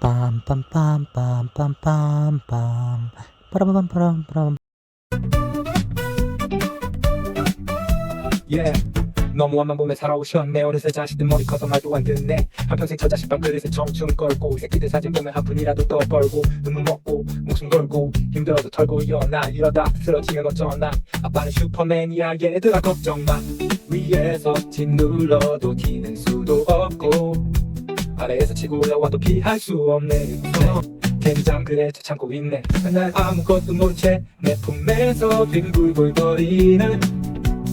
빰빰빰빰빰빰빰. 빠라바밤빠람빠람 예 너무한만 보며 살아오셨네. 어느새 자식들 머리 커서 말도 안 듣네. 한평생 저 자식 밥그릇에 청춘 걸고 새끼들 사진 보면 한 푼이라도 더 벌고 눈물 먹고 목숨 걸고 힘들어도 털고 일어나. 이러다 쓰러지면 어쩌나. 아빠는 슈퍼맨이야 얘들아 걱정 마. 위에서 짓눌러도 기는 수도 없고 아래에서 치고 올라와도 피할 수 없네. 어, 된장 그래 저 참고 있네. 날 아무것도 모른 채내 품에서 뒹굴굴거리는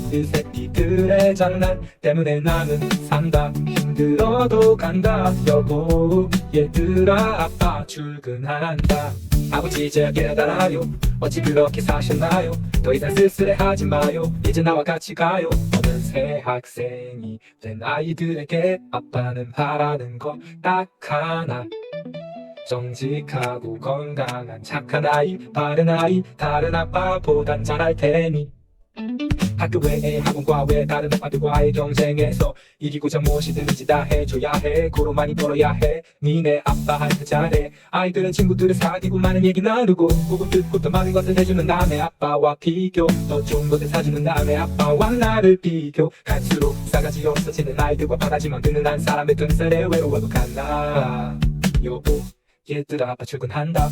그 새끼들의 장난 때문에 나는 산다. 힘들어도 간다. 여보 얘들아 아빠 출근한다 아버지 이제야 깨달아요. 어찌 그렇게 사셨나요? 더 이상 쓸쓸해하지 마요. 이제 나와 같이 가요. 어느새 학생이 된 아이들에게 아빠는 바라는 건 딱 하나. 정직하고 건강한 착한 아이 바른 아이 다른 아빠보단 잘할 테니 학교 외에 학원과 외 다른 아빠들과의 경쟁에서 이기고자 무엇이든지 다 해줘야 해. 고로 많이 벌어야 해. 니네 아빠한테 잘해 아이들은 친구들을 사귀고 많은 얘기 나누고 보고 듣고 더 많은 것을 해주는 남의 아빠와 비교. 더 좋은 것을 사주는 남의 아빠와 나를 비교. 갈수록 싸가지 없어지는 아이들과 바라지만 그는 한 사람의 등살에 외로워도 갔나 여보 얘들아 아빠 출근한다